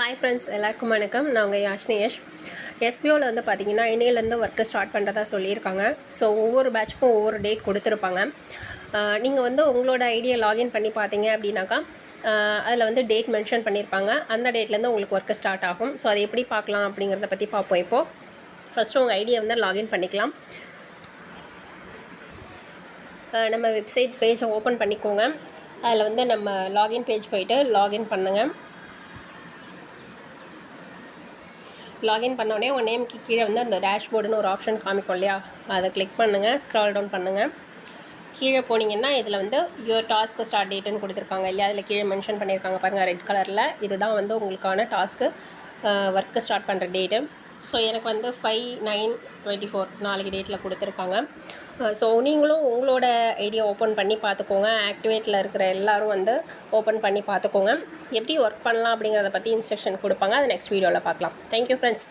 Hi friends எல்லாருக்கும் வணக்கம். நான் உங்கள் யாஷ்னி யஷ். எஸ்பிஓவில் வந்து பார்த்தீங்கன்னா இன்னையிலேருந்து ஒர்க்கு ஸ்டார்ட் பண்ணுறதா சொல்லியிருக்காங்க. ஸோ ஒவ்வொரு பேட்ச்க்கும் ஒவ்வொரு டேட் கொடுத்துருப்பாங்க. நீங்கள் வந்து உங்களோட ஐடியா லாகின் பண்ணி பார்த்தீங்க அப்படின்னாக்கா அதில் வந்து டேட் மென்ஷன் பண்ணியிருப்பாங்க அந்த டேட்லேருந்து உங்களுக்கு ஒர்க்கு ஸ்டார்ட் ஆகும். ஸோ அதை எப்படி பார்க்கலாம் அப்படிங்கிறத பற்றி பார்ப்போம் இப்போது ஃபஸ்ட்டு உங்கள் ஐடியா வந்து லாகின் பண்ணிக்கலாம். நம்ம வெப்சைட் பேஜை ஓப்பன் பண்ணிக்கோங்க. அதில் வந்து நம்ம லாகின் பேஜ் போயிட்டு லாகின் பண்ணுங்கள் லாகின் பண்ணோடனே உங்கள் நேமுக்கு கீழே வந்து அந்த டேஷ்போர்டுன்னு ஒரு ஆப்ஷன் காமிக்கும் இல்லையா? அதை கிளிக் பண்ணுங்கள் ஸ்க்ரால் டவுன் பண்ணுங்கள் கீழே போனீங்கன்னா இதில் வந்து யுவர் டாஸ்க்கு ஸ்டார்ட் டேட்டுன்னு கொடுத்துருக்காங்க இல்லையா? அதில் கீழே மென்ஷன் பண்ணியிருக்காங்க பாருங்கள் ரெட் கலரில் இதுதான் வந்து உங்களுக்கான டாஸ்க்கு ஒர்க்கு ஸ்டார்ட் பண்ணுற டேட்டு ஸோ எனக்கு வந்து ஃபைவ் நைன் டுவெண்ட்டி ஃபோர் நாளைக்கு டேட்டில் கொடுத்துருக்காங்க. ஸோ நீங்களும் உங்களோட ஐடியா ஓப்பன் பண்ணி பார்த்துக்கோங்க. ஆக்டிவேட்டில் இருக்கிற எல்லோரும் வந்து ஓப்பன் பண்ணி பார்த்துக்கோங்க. எப்படி ஒர்க் பண்ணலாம் அப்படிங்கிறத பற்றி இன்ஸ்ட்ரக்ஷன் கொடுப்பாங்க. அது நெக்ஸ்ட் வீடியோவில் பார்க்கலாம். Thank you friends